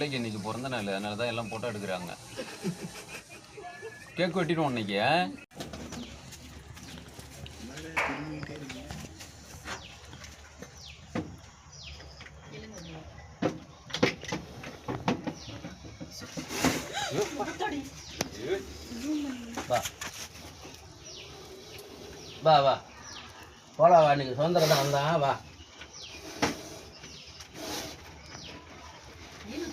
பிள்ளைக்கு இன்னைக்கு பிறந்த நாள் அதனால தான் எல்லாம் போட்டோ எடுக்கிறாங்க. கேக் வெட்டிடுவோம் இன்னைக்கு. வா. வா போலாம் வா நீங்கள் சுதந்திரம் தான் வந்தான் வா.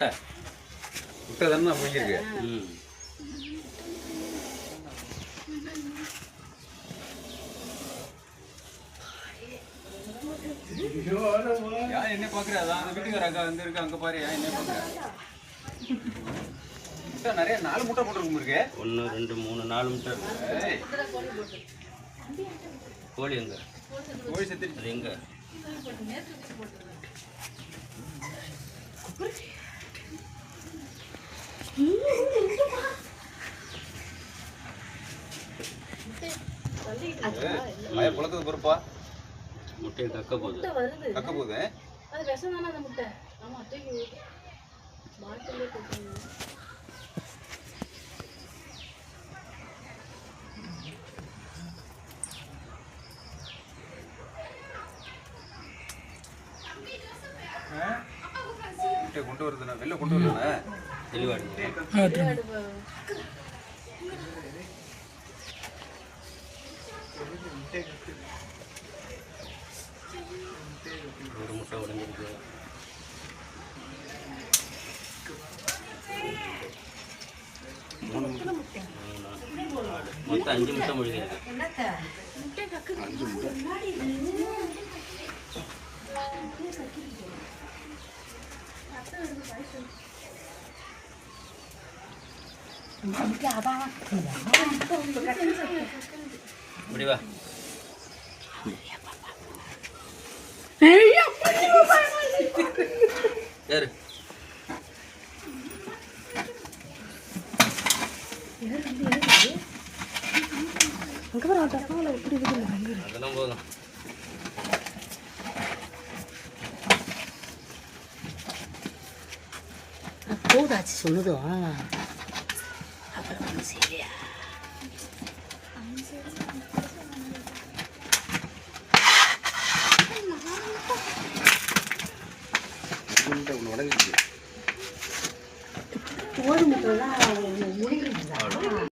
முட்டை முட்டை தானே முடிஞ்சிருக்கு ம் யார் என்ன பாக்குறா அதான் அந்த வீட்டுக்கார அக்கா வந்து இருக்கு அங்க பாரு ஏன் என்ன பாக்குறா முட்டை நிறைய நாலு முட்டை போட்டுருக்கும் இருக்கு. ஒன்று ரெண்டு மூணு நாலு முட்டை இருக்கு. கோழி எங்க? கோழி அது எங்க? புழக்கது பொறுப்பா? முட்டையை கக்க போகுது. கக்க போகுது? அது விஷம் தானே அந்த முட்டை. ஆமா தூக்கி பாட்டிலே போட்டுருங்க முட்டை கொண்டு வருதுண்ணா வெளில கொண்டு வருதுண்ணா தெளிவாடு ஒரு முட்டை உடஞ்சிருக்கு மூணு முட்டை மூணு, நாலு. மொத்தம் அஞ்சு முட்டை முழுங்கிருக்கு இப்படி வா. ஏறு. அதெல்லாம் போதும். போதாச்சு சொல்லுதோ அப்புறம் சரியா முட்டை ஒன்று உடஞ்சிருக்கு